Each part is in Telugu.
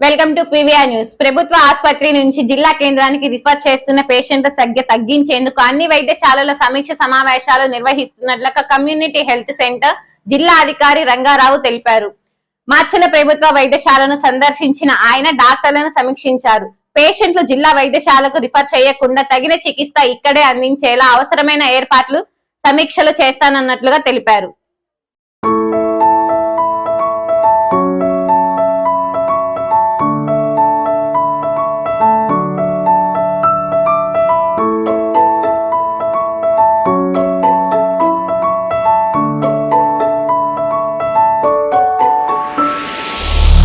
Welcome to PVR news. ప్రభుత్వ ఆసుపత్రి నుంచి జిల్లా కేంద్రానికి రిఫర్ చేస్తున్న పేషెంట్ల సంఖ్య తగ్గించేందుకు అన్ని వైద్యశాలల సమీక్ష సమావేశాలు నిర్వహిస్తున్నట్లు కమ్యూనిటీ హెల్త్ సెంటర్ జిల్లా అధికారి రంగారావు తెలిపారు. మార్చల ప్రభుత్వ వైద్యశాలను సందర్శించిన ఆయన డాక్టర్లను సమీక్షించారు. పేషెంట్లు జిల్లా వైద్యశాలకు రిఫర్ చేయకుండా తగిన చికిత్స ఇక్కడే అందించేలా అవసరమైన ఏర్పాట్లు సమీక్షలు చేస్తానన్నట్లుగా తెలిపారు.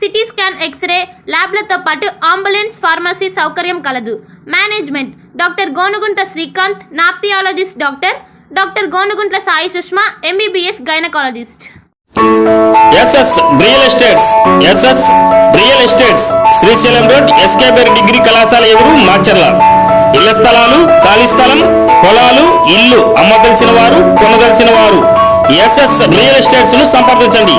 CT scan X-ray ల్యాబ్లతో పాటు అంబులెన్స్ ఫార్మసీ సౌకర్యం కలదు. Management. Doctor Gonugunta Srikanth nephrologist doctor. Doctor Gonuguntla Sai Sushma MBBS gynaecologist. SS real estates. SS real estates. Srisailam road SKBR degree కళాశాల ఎదురు మాచర్ల. ఇళ్ళ స్థలాలు ఖాళీ స్థలం పొలాలు ఇల్లు అమ్మదలిసిన వారు కొనదలిసిన వారు. ఎస్ఎస్ రియల్ ఎస్టేట్స్ను సంప్రదించండి.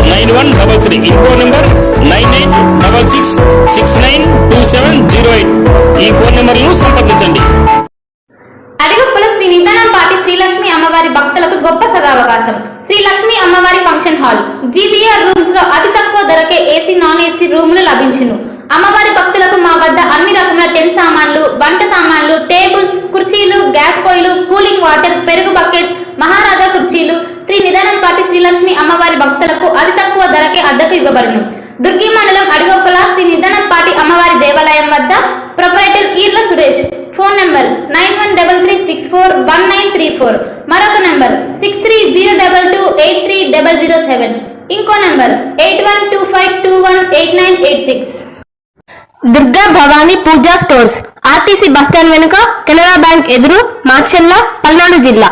six nine two seven zero eight. ఈ ఫోన్ నెంబర్లను సంప్రదించండి. శ్రీ శ్రీలక్ష్మి అమ్మవారి భక్తులకు గొప్ప సదావకాశం. శ్రీ లక్ష్మి అమ్మవారి ఫంక్షన్ హాల్. జీబీఆర్ రూమ్స్లో అతి తక్కువ ధరకే ఏసీ నాన్ ఏసీ రూములు లభించును. అమ్మవారి భక్తులకు మా వద్ద అన్ని రకముల టెన్ సామాన్లు వంట సామాన్లు టేబుల్స్ కుర్చీలు గ్యాస్ పొయ్యిలు కూలింగ్ వాటర్ పెరుగు బకెట్స్ మహారాజా కుర్చీలు శ్రీ నిదానం పాటి శ్రీలక్ష్మి అమ్మవారి భక్తులకు అతి తక్కువ ధరకే అద్దెకు ఇవ్వబడును. దుర్గి మండలం అడిగొప్పల శ్రీ నిదానంపాటి అమ్మవారి దేవాలయం వద్ద proprietor Eerla Suresh. Phone number nine one double three six four one nine three four. మరొక number six three zero double two eight three double zero seven. ఇంకో number eight one two five two one eight nine eight six. Durga Bhavani Puja stores RTC bus stand వెనుక కెనరా బ్యాంక్ ఎదురు మాచెల్ల పల్నాడు జిల్లా.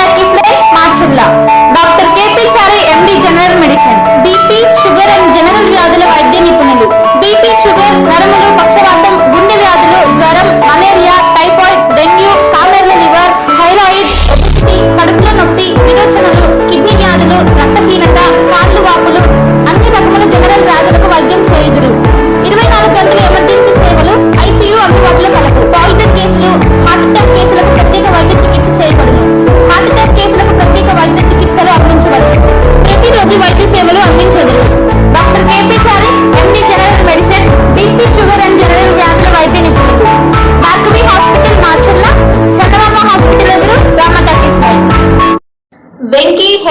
talkies